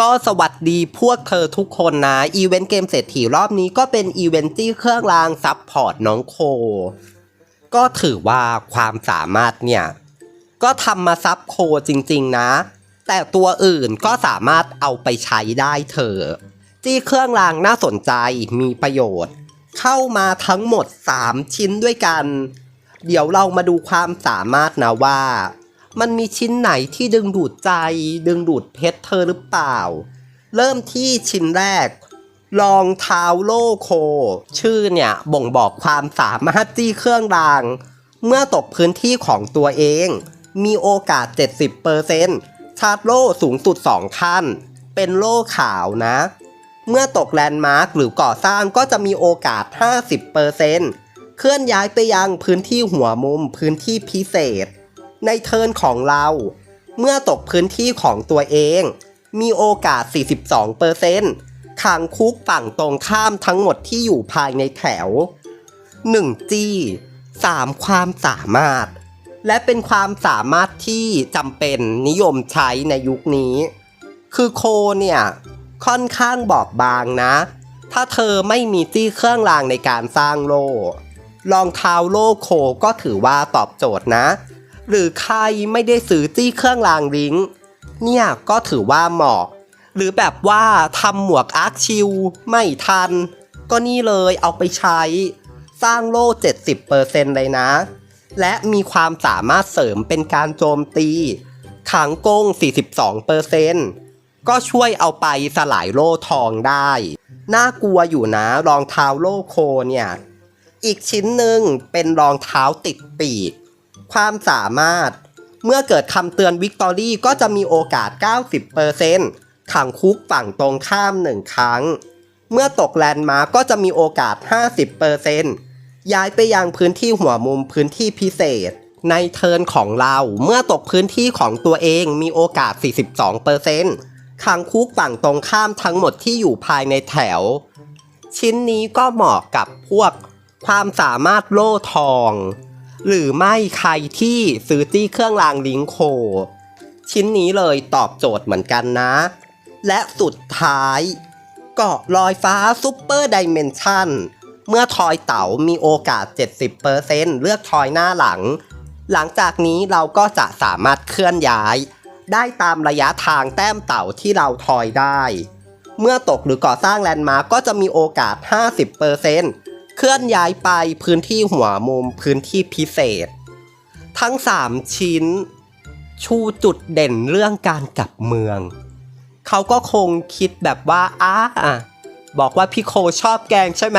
ก็สวัสดีพวกเธอทุกคนนะ อีเวนต์เกมเศรษฐีรอบนี้ก็เป็นอีเวนต์ที่เครื่องรางซับพอร์ตน้องโค ก็ถือว่าความสามารถเนี่ย ก็ทำมาซับโคจริง ๆ นะ แต่ตัวอื่นก็สามารถเอาไปใช้ได้เถอะจี้เครื่องรางน่าสนใจมีประโยชน์ เข้ามาทั้งหมด 3 ชิ้นด้วยกัน เดี๋ยวเรามาดูความสามารถนะว่า มันมีชิ้นไหนที่ดึงดูดใจ ดึงดูดเพชรเธอหรือเปล่า เริ่มที่ชิ้นแรกรองเท้าโลโค ชื่อเนี่ยบ่งบอกความสามารถจี้เครื่องราง เมื่อตกพื้นที่ของตัวเอง มีโอกาส 70%ชาร์จโล่สูงสุด 2 ขั้น เป็นโล่ขาวนะ เมื่อตกแลนด์มาร์คหรือก่อสร้างก็จะมีโอกาส 50%เคลื่อนย้ายไปยังพื้นที่หัวมุมพื้นที่พิเศษ ในเทิร์นของเรา เมื่อตกพื้นที่ของตัวเอง มีโอกาส 42%ขังคุกฝั่งตรงข้ามทั้งหมดที่อยู่ภายในแถว 1 จี้ 3 ความสามารถ และเป็นความสามารถที่จำเป็นนิยมใช้ในยุคนี้ คือโคเนี่ยค่อนข้างบอบบางนะ ถ้าเธอไม่มีจี้เครื่องรางในการสร้างโลรองเท้าโลโคก็ถือว่าตอบโจทย์นะ หรือใครไม่ได้ซื้อจี้เครื่องรางลิงเนี่ยก็ถือว่าเหมาะ หรือแบบว่าทำหมวกอาร์คชิลไม่ทัน ก็นี่เลยเอาไปใช้ สร้างโล่ 70%เลยนะ และมีความสามารถเสริมเป็นการโจมตี ขังกง 42%ก็ช่วยเอาไปสลายโล่ทองได้ น่ากลัวอยู่นะรองเท้าโล่โคเนี่ย อีกชิ้นหนึ่งเป็นรองเท้าติดปีก ความสามารถ เมื่อเกิดคำเตือนวิกตอรี่ก็จะมีโอกาส 90%ขังคุกฝั่งตรงข้ามหนึ่งครั้ง เมื่อตกแลนด์มาก็จะมีโอกาส 50%ย้ายไปยังพื้นที่หัวมุมพื้นที่พิเศษ ในเทิร์นของเราเมื่อตกพื้นที่ของตัวเองมีโอกาส 42%ขังคุกฝั่งตรงข้ามทั้งหมดที่อยู่ภายในแถว ชิ้นนี้ก็เหมาะกับพวกความสามารถโล่ทอง หรือไม่ใครที่ซื้อจี้เครื่องรางลิงโค ชิ้นนี้เลยตอบโจทย์เหมือนกันนะ และสุดท้ายเกาะลอยฟ้าซุปเปอร์ดิเมนชันเมื่อทอยเต๋ามีโอกาส 70%เลือกทอยหน้าหลัง หลังจากนี้เราก็จะสามารถเคลื่อนย้าย ได้ตามระยะทางแต้มเต่าที่เราทอยได้ เมื่อตกหรือก่อสร้างแลนด์มาร์กก็จะมีโอกาส 50% เคลื่อนย้ายไปพื้นที่หัวมุมพื้นที่พิเศษ ทั้ง 3 ชิ้น ชูจุดเด่นเรื่องการกลับเมือง เขาก็คงคิดแบบว่าอ้าบอกว่าพี่โคชอบแกงใช่ไหม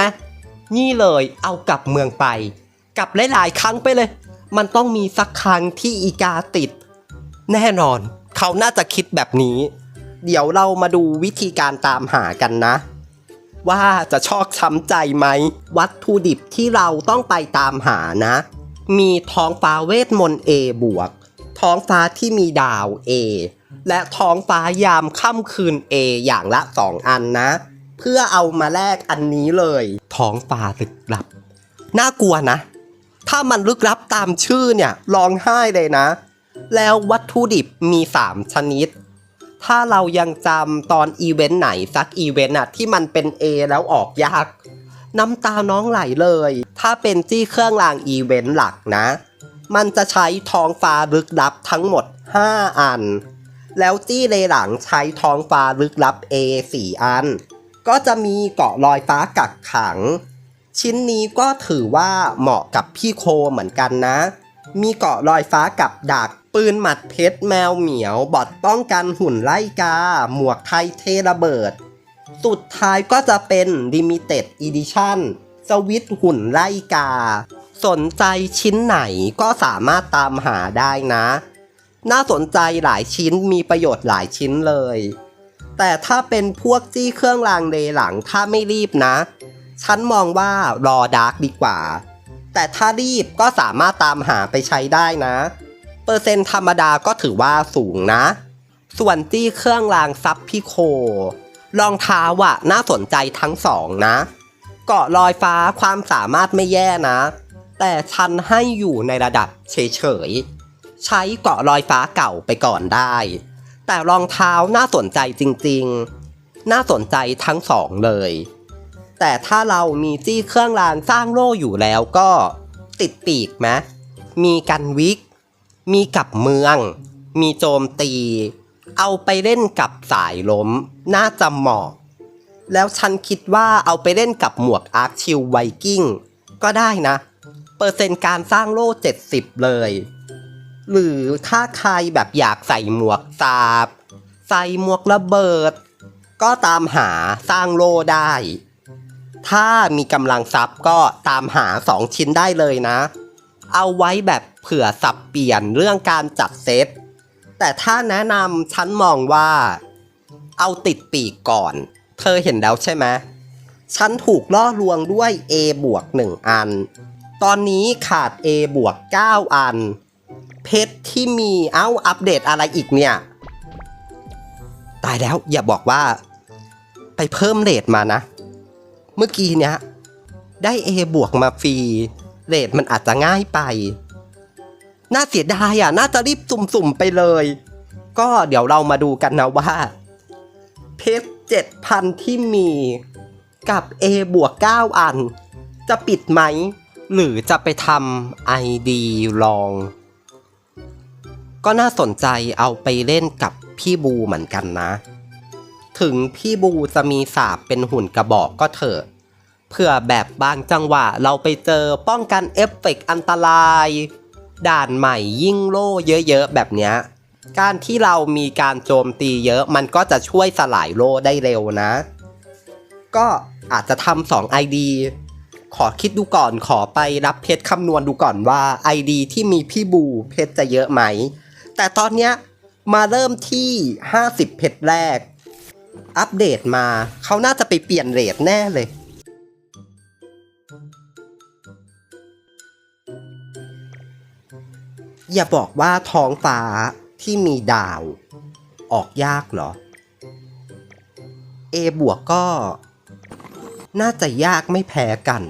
นี่เลยเอากลับเมืองไป กลับหลายๆครั้งไปเลย มันต้องมีสักครั้งที่อีกาติด แน่นอน เขาน่าจะคิดแบบนี้ เดี๋ยวเรามาดูวิธีการตามหากันนะ ว่าจะชอกช้ำใจไหม วัตถุดิบที่เราต้องไปตามหานะ มีท้องฟ้าเวทมนต์ A บวก ท้องฟ้าที่มีดาว A และท้องฟ้ายามค่ำคืน A อย่างละ 2 อันนะ เพื่อเอามาแลกอันนี้เลย ท้องฟ้าลึกลับ น่ากลัวนะ ถ้ามันลึกลับตามชื่อเนี่ยร้องไห้เลยนะ แล้ววัตถุดิบมี 3 ชนิด ถ้าเรายังจำตอนอีเวนต์ไหนสักอีเวนต์อะที่มันเป็น A แล้วออกยาก น้ำตาน้องไหลเลย ถ้าเป็นจี้เครื่องรางอีเวนต์หลักนะ มันจะใช้ท้องฟ้าลึกลับทั้งหมด 5 อัน แล้วจี้เลหลังใช้ท้องฟ้าลึกลับ A 4 อัน ก็จะมีเกาะลอยฟ้ากักขัง ชิ้นนี้ก็ถือว่าเหมาะกับพี่โคเหมือนกันนะ มีเกาะลอยฟ้ากับดัก ปืนหมัดเพชรแมวเหมียวบอดป้องกันหุ่นไล่กา หมวกไทยเทระเบิด สุดท้ายก็จะเป็น Limited Edition สวิตหุ่นไล่กา สนใจชิ้นไหนก็สามารถตามหาได้นะ น่าสนใจหลายชิ้นมีประโยชน์หลายชิ้นเลย แต่ถ้าเป็นพวกจี้เครื่องรางเลหลังถ้าไม่รีบนะ ฉันมองว่ารอดาร์กดีกว่า แต่ถ้ารีบก็สามารถตามหาไปใช้ได้นะ เปอร์เซ็นต์ธรรมดาก็ถือว่าสูงนะ ส่วนจี้เครื่องรางซับพิโค รองเท้าอะน่าสนใจทั้งสองนะ เกาะลอยฟ้าความสามารถไม่แย่นะ แต่ฉันให้อยู่ในระดับเฉยๆ ใช้เกาะลอยฟ้าเก่าไปก่อนได้แแต่รองเท้าน่าสนใจจริงๆ น่าสนใจทั้งสองเลย แต่ถ้าเรามีจี้เครื่องรางสร้างโล่อยู่แล้วก็ติดปีกไหมมีกันวิก มีกับเมือง มีโจมตี เอาไปเล่นกับสายล้ม น่าจะเหมาะ แล้วฉันคิดว่าเอาไปเล่นกับหมวกอาร์คชิลไวกิ้ง ก็ได้นะ เปอร์เซ็นต์การสร้างโล่ 70 เลย หรือถ้าใครแบบอยากใส่หมวกสาบ ใส่หมวกระเบิด ก็ตามหาสร้างโล่ได้ ถ้ามีกำลังทรัพย์ก็ตามหา 2 ชิ้นได้เลยนะ เอาไว้แบบเผื่อสับเปลี่ยนเรื่องการจัดเซต แต่ถ้าแนะนำฉันมองว่า เอาติดปีกก่อน เธอเห็นแล้วใช่ไหมฉันถูกล่อลวงด้วย A บวก 1 อัน ตอนนี้ขาด A บวก 9 อัน เพชรที่มีเอ้าอัปเดตอะไรอีกเนี่ย ตายแล้วอย่าบอกว่า ไปเพิ่มเรทมานะ เมื่อกี้เนี้ยได้ A บวกมาฟรี เรทมันอาจจะง่ายไป น่าเสียดายอะ น่าจะรีบสุ่มๆไปเลย ก็เดี๋ยวเรามาดูกันนะว่า เพชรเจ็ดพันที่มีกับ A บวก9อัน จะปิดไหม หรือจะไปทำ ID ลอง ก็น่าสนใจเอาไปเล่นกับพี่บูเหมือนกันนะ ถึงพี่บูจะมีสาบเป็นหุ่นกระบอกก็เถอะ เพื่อแบบบางจังหวะเราไปเจอป้องกันเอฟเฟกต์อันตราย ด่านใหม่ยิ่งโล่เยอะๆ แบบเนี้ย การที่เรามีการโจมตีเยอะมันก็จะช่วยสลายโล่ได้เร็วนะ ก็อาจจะทำสอง ID ขอคิดดูก่อนขอไปรับเพชรคำนวณดูก่อนว่า ID ที่มีพี่บูเพชรจะเยอะไหม แต่ตอนเนี้ยมาเริ่มที่ 50 เพชรแรก อัปเดตมาเขาน่าจะไปเปลี่ยนเรทแน่เลย อย่าบอกว่าท้องฟ้าที่มีดาว ออกยากเหรอ A บวกก็ น่าจะยากไม่แพ้กัน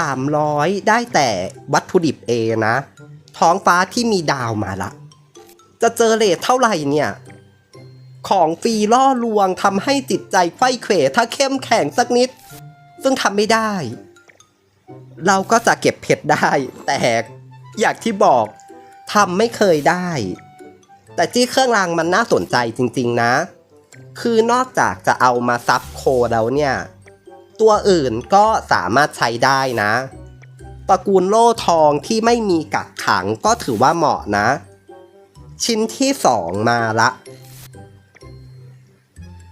300 ได้แต่วัตถุดิบ A นะ ท้องฟ้าที่มีดาวมาละ จะเจอเลทเท่าไหร่เนี่ย ของฟรีล่อลวงทำให้จิตใจไข้เขวถ้าเข้มแข็งสักนิด ซึ่งทำไม่ได้ เราก็จะเก็บเพชรได้ แต่อย่างที่บอกทำไม่เคยได้ แต่จี้เครื่องรางมันน่าสนใจจริง ๆ นะ คือนอกจากจะเอามาซับโคแล้วเนี่ย ตัวอื่นก็สามารถใช้ได้นะตระกูลโล่ทองที่ไม่มีกักขังก็ถือว่าเหมาะนะ ชิ้นที่สองมาละ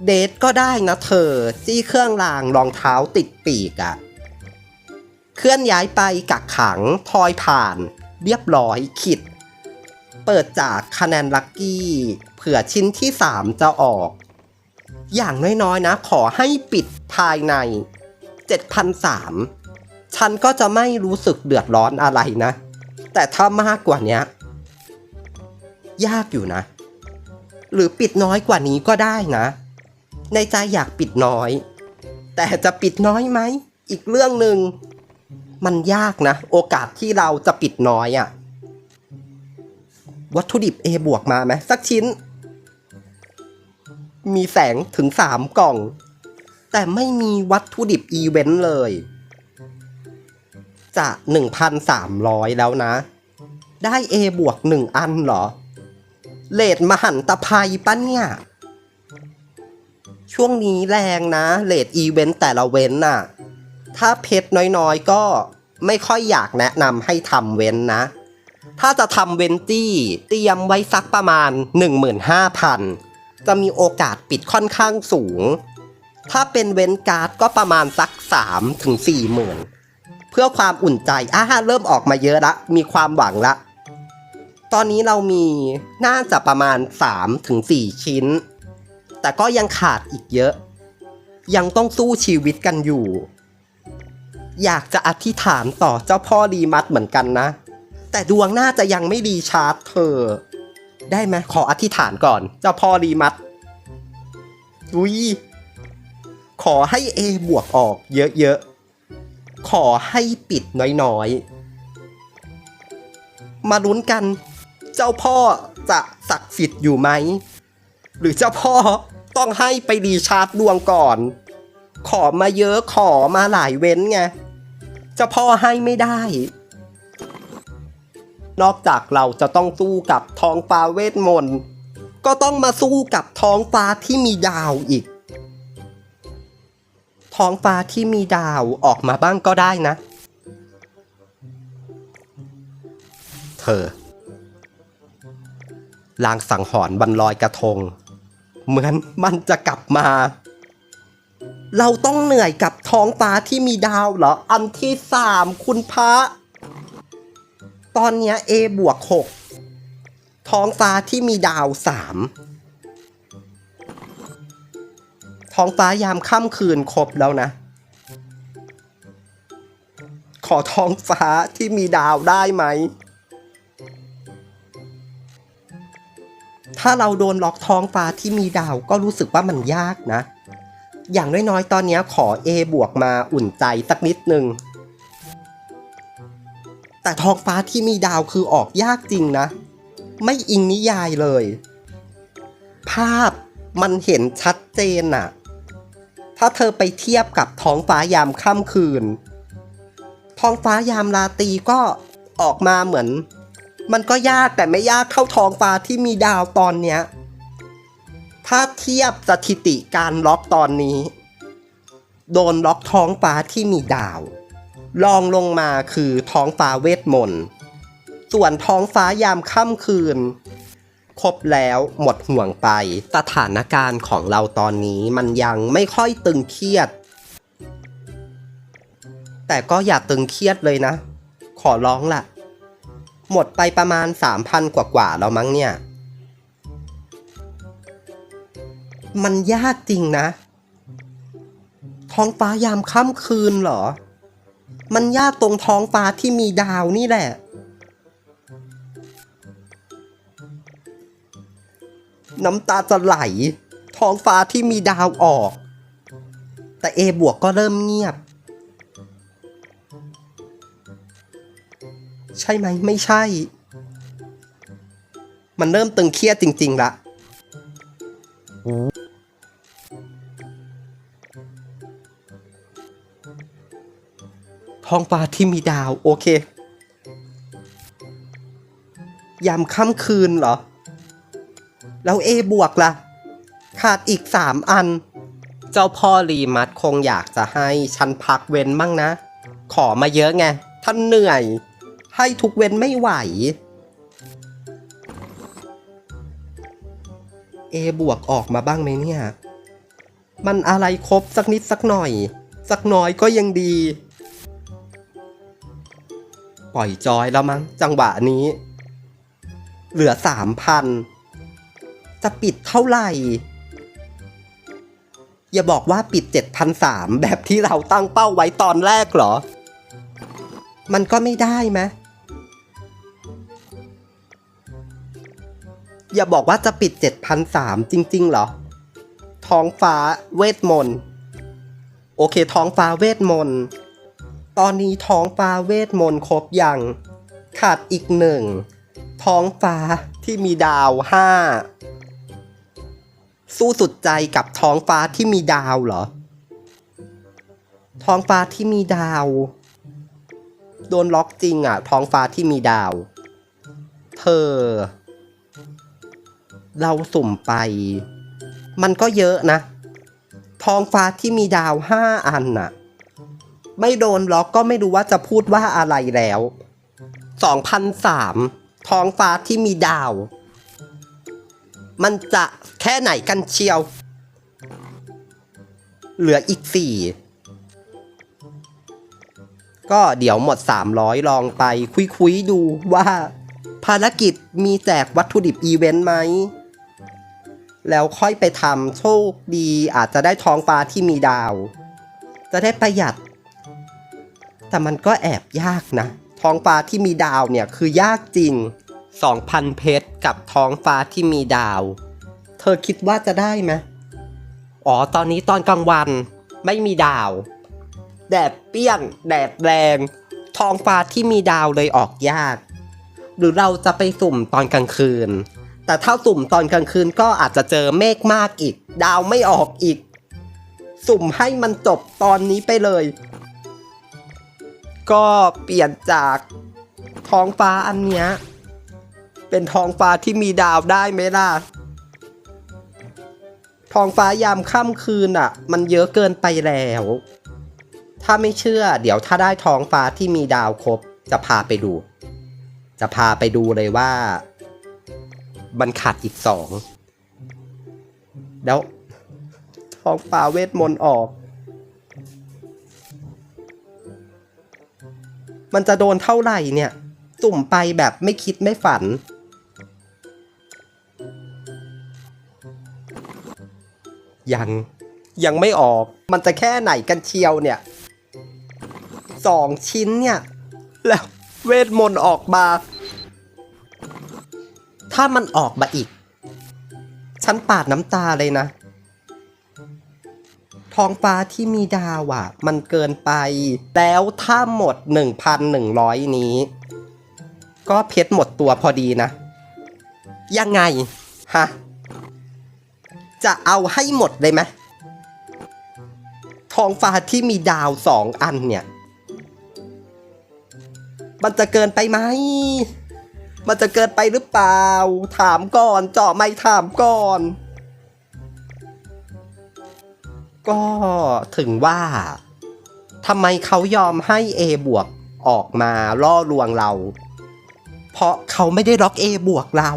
เดทก็ได้นะเธอ จี้เครื่องรางรองเท้าติดปีกอะ เคลื่อนย้ายไปกักขังทอยผ่าน เรียบร้อยขิด เปิดจากคะแนนลัคกี้เผื่อชิ้นที่ 3 จะออก อย่างน้อยๆนะ ขอให้ปิดภายใน 7,003 ฉันก็จะไม่รู้สึกเดือดร้อนอะไรนะ แต่ถ้ามากกว่านี้ยยากอยู่นะ หรือปิดน้อยกว่านี้ก็ได้นะ ในใจอยากปิดน้อย แต่จะปิดน้อยไหม อีกเรื่องหนึ่ง มันยากนะ โอกาสที่เราจะปิดน้อยอะ่ะ วัตถุดิบ A บวกมาไหมสักชิ้น มีแสงถึงสามกล่อง แต่ไม่มีวัตถุดิบอีเวนต์เลย จะ 1,300 แล้วนะ ได้ A บวก1อันเหรอ เลดมหันตภัยปะเนี่ย ช่วงนี้แรงนะเลดอีเวนต์แต่ละเว้นน่ะ ถ้าเพชรน้อยๆ ก็ไม่ค่อยอยากแนะนำให้ทำเว้นนะ ถ้าจะทำเวนตี้เตรียมไว้สักประมาณ 15,000 จะมีโอกาสปิดค่อนข้างสูง ถ้าเป็นเว้นการ์ดก็ประมาณสัก 3 ถึง 4 หมื่น เพื่อความอุ่นใจอ่าเริ่มออกมาเยอะละ มีความหวังละ ตอนนี้เรามีน่าจะประมาณ 3 ถึง 4 ชิ้น แต่ก็ยังขาดอีกเยอะ ยังต้องสู้ชีวิตกันอยู่ อยากจะอธิษฐานต่อเจ้าพ่อดีมัดเหมือนกันนะ แต่ดวงน่าจะยังไม่ดีชาร์จเธอ ได้ไหมขออธิษฐานก่อน เจ้าพ่อดีมัดอุ้ยขอให้ A บวกออกเยอะๆ ขอให้ปิดน้อยๆ มาลุ้นกัน เจ้าพ่อจะศักดิ์สิทธิ์อยู่ไหม หรือเจ้าพ่อต้องให้ไปรีชาร์จดวงก่อน ขอมาเยอะขอมาหลายเว้นไงเจ้าพ่อให้ไม่ได้ นอกจากเราจะต้องสู้กับท้องฟ้าเวทมนต์ก็ต้องมาสู้กับท้องฟ้าที่มีดาวอีก ท้องฟ้าที่มีดาวออกมาบ้างก็ได้นะ เธอลางสังหรณ์วันลอยกระทง เหมือนมันจะกลับมา เราต้องเหนื่อยกับท้องฟ้าที่มีดาวเหรอ อันที่สามคุณพระ ตอนนี้ A บวกหกท้องฟ้าที่มีดาวสามท้องฟ้ายามค่ำคืนครบแล้วนะ ขอท้องฟ้าที่มีดาวได้ไหม ถ้าเราโดนล็อกท้องฟ้าที่มีดาวก็รู้สึกว่ามันยากนะ อย่างน้อยๆ ตอนนี้ขอ A บวกมาอุ่นใจสักนิดนึง แต่ท้องฟ้าที่มีดาวคือออกยากจริงนะ ไม่อิงนิยายเลย ภาพมันเห็นชัดเจนน่ะถ้าเธอไปเทียบกับท้องฟ้ายามค่ำคืน ท้องฟ้ายามราตรีก็ออกมาเหมือน มันก็ยากแต่ไม่ยากเท่าท้องฟ้าที่มีดาวตอนเนี้ย ถ้าเทียบสถิติการล็อกตอนนี้ โดนล็อกท้องฟ้าที่มีดาวลองลงมาคือท้องฟ้าเวทมนต์ส่วนท้องฟ้ายามค่ำคืน ครบแล้วหมดห่วงไป สถานการณ์ของเราตอนนี้มันยังไม่ค่อยตึงเครียด แต่ก็อย่าตึงเครียดเลยนะ ขอร้องล่ะ หมดไปประมาณ 3,000 กว่ากว่าๆแล้วมั้งเนี่ย มันยากจริงนะ ท้องฟ้ายามค่ำคืนเหรอ มันยากตรงท้องฟ้าที่มีดาวนี่แหละ น้ำตาจะไหล ท้องฟ้าที่มีดาวออก แต่ A บวกก็เริ่มเงียบ ใช่ไหมไม่ใช่ มันเริ่มตึงเครียดจริง ๆละ ท้องฟ้าที่มีดาว โอเค ยามค่ำคืนเหรอ แล้ว A บวกล่ะ ขาดอีกสามอัน เจ้าพ่อรีมัดคงอยากจะให้ฉันพักเว้นบ้างนะ ขอมาเยอะไง ท่านเหนื่อย ให้ทุกเว้นไม่ไหว A บวกออกมาบ้างไหมเนี่ย มันอะไรครบสักนิดสักหน่อย สักน้อยก็ยังดี ปล่อยจอยแล้วมั้งจังหวะนี้ เหลือสามพันจะปิดเท่าไหร่ อย่าบอกว่าปิดเจ็ดพันสามแบบที่เราตั้งเป้าไว้ตอนแรกเหรอ มันก็ไม่ได้ไหมอย่าบอกว่าจะปิดเจ็ดพันสามจริง ๆ เหรอ ท้องฟ้าเวทมนต์ โอเค ท้องฟ้าเวทมนต์ ตอนนี้ท้องฟ้าเวทมนต์ครบยัง ขาดอีกหนึ่ง ท้องฟ้าที่มีดาวห้า สู้สุดใจกับท้องฟ้าที่มีดาวเหรอ ท้องฟ้าที่มีดาว โดนล็อกจริงอะ ท้องฟ้าที่มีดาว เธอ เราสุ่มไป มันก็เยอะนะ ท้องฟ้าที่มีดาวห้าอันน่ะ ไม่โดนล็อกก็ไม่รู้ว่าจะพูดว่าอะไรแล้ว 2003 ท้องฟ้าที่มีดาว มันจะแค่ไหนกันเชียว เหลืออีกสี่ก็เดี๋ยวหมด 300 ลองไปคุยๆดูว่า ภารกิจมีแจกวัตถุดิบอีเวนต์ไหม แล้วค่อยไปทำโชคดีอาจจะได้ท้องฟ้าที่มีดาว จะได้ประหยัด แต่มันก็แอบยากนะ ท้องฟ้าที่มีดาวเนี่ยคือยากจริง 2,000 เพชรกับท้องฟ้าที่มีดาว เธอคิดว่าจะได้ไหมอ๋อ ตอนนี้ตอนกลางวันไม่มีดาว แดดเปี้ยง แดดแรง ท้องฟ้าที่มีดาวเลยออกยาก หรือเราจะไปสุ่มตอนกลางคืน แต่ถ้าสุ่มตอนกลางคืนก็อาจจะเจอเมฆมากอีก ดาวไม่ออกอีก สุ่มให้มันจบตอนนี้ไปเลย ก็เปลี่ยนจากท้องฟ้าอันเนี้ยเป็นท้องฟ้าที่มีดาวได้ไหมล่ะท้องฟ้ายามค่ำคืนอะ มันเยอะเกินไปแล้ว ถ้าไม่เชื่อ เดี๋ยวถ้าได้ท้องฟ้าที่มีดาวครบ จะพาไปดู จะพาไปดูเลยว่า มันขาดอีกสอง แล้วท้องฟ้าเวทมนต์ออก มันจะโดนเท่าไหร่เนี่ย สุ่มไปแบบไม่คิดไม่ฝัน ยัง ยังไม่ออก มันจะแค่ไหนกันเชียวเนี่ยสองชิ้นเนี่ย แล้วเวทมนต์ออกมา ถ้ามันออกมาอีก ฉันปาดน้ำตาเลยนะ ท้องฟ้าที่มีดาวอะ มันเกินไป แล้วถ้าหมด 1,100 นี้ ก็เพชรหมดตัวพอดีนะ ยังไง ฮะ จะเอาให้หมดเลยไหมท้องฟ้าที่มีดาวสองอันเนี่ย มันจะเกินไปไหม มันจะเกินไปหรือเปล่า ถามก่อนเจาะไม่ถามก่อน ก็ถึงว่าทำไมเขายอมให้ A บวกออกมาล่อลวงเรา เพราะเขาไม่ได้ล็อก A บวกเรา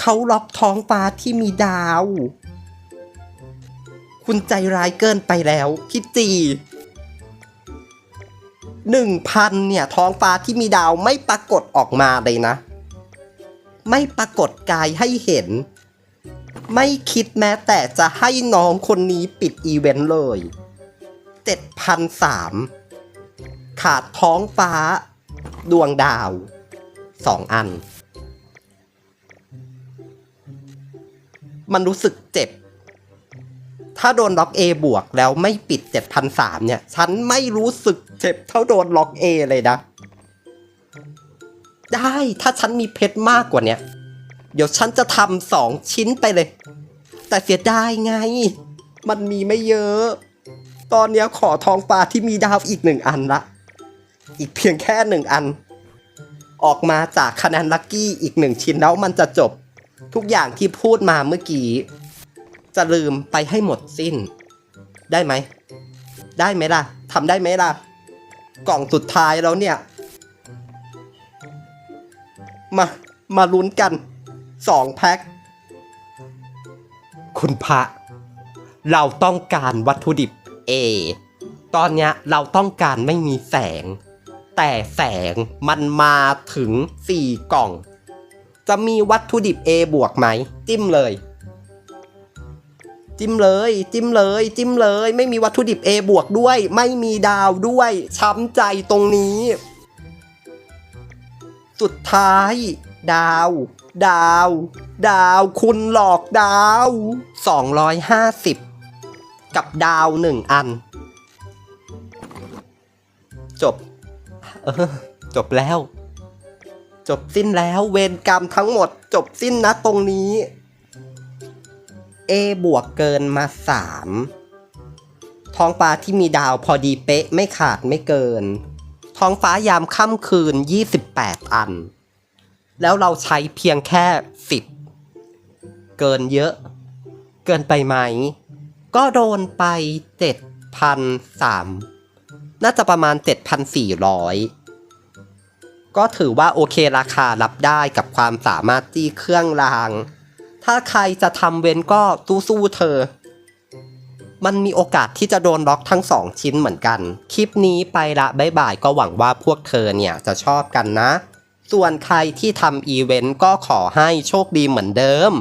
เขาล็อกท้องฟ้าที่มีดาว คุณใจร้ายเกินไปแล้วคิดจีหนึ่งพันเนี่ย ท้องฟ้าที่มีดาวไม่ปรากฏออกมาเลยนะ ไม่ปรากฏกายให้เห็น ไม่คิดแม้แต่จะให้น้องคนนี้ปิดอีเวนต์เลยเจ็ดพันสามขาดท้องฟ้า ดวงดาวสองอัน มันรู้สึกเจ็บ ถ้าโดนล็อก A บวกแล้วไม่ปิด 7,003 เนี่ย ฉันไม่รู้สึกเจ็บเท่าโดนล็อก A เลยนะ ได้ ถ้าฉันมีเพชรมากกว่าเนี้ย เดี๋ยวฉันจะทำสองชิ้นไปเลย แต่เสียดายไง มันมีไม่เยอะ ตอนนี้ขอทองฟ้าที่มีดาวอีกหนึ่งอันละ อีกเพียงแค่หนึ่งอัน ออกมาจากคะแนนลัคกี้อีกหนึ่งชิ้นแล้วมันจะจบ ทุกอย่างที่พูดมาเมื่อกี้ จะลืมไปให้หมดสิ้น ได้ไหม ได้ไหมล่ะทำได้ไหมล่ะ กล่องสุดท้ายแล้วเนี่ย มา มาลุ้นกัน สองแพ็ค คุณพระ เราต้องการวัตถุดิบ A ตอนเนี้ยเราต้องการไม่มีแสง แต่แสงมันมาถึง 4 กล่อง จะมีวัตถุดิบ A บวกไหม จิ้มเลย จิ้มเลย จิ้มเลย จิ้มเลย ไม่มีวัตถุดิบ A บวกด้วย ไม่มีดาวด้วย ช้ำใจตรงนี้ สุดท้าย ดาว ดาว ดาวคุณหลอกดาว 250 กับดาวหนึ่งอัน จบ เออ จบแล้ว จบสิ้นแล้วเวรกรรมทั้งหมด จบสิ้นนะตรงนี้ A บวกเกินมาสามท้องฟ้าที่มีดาวพอดีเป๊ะไม่ขาดไม่เกิน ท้องฟ้ายามค่ำคืน 28 อัน แล้วเราใช้เพียงแค่10เกินเยอะ เกินไปไหม ก็โดนไป7,003น่าจะประมาณ 7,400 ก็ถือว่าโอเคราคารับได้กับความสามารถจี้เครื่องราง ถ้าใครจะทำเว้นก็สู้เธอ มันมีโอกาสที่จะโดนล็อกทั้งสองชิ้นเหมือนกัน คลิปนี้ไปละบ๊ายบายก็หวังว่าพวกเธอเนี่ยจะชอบกันนะ ส่วนใครที่ทำอีเวนต์ก็ขอให้โชคดีเหมือนเดิม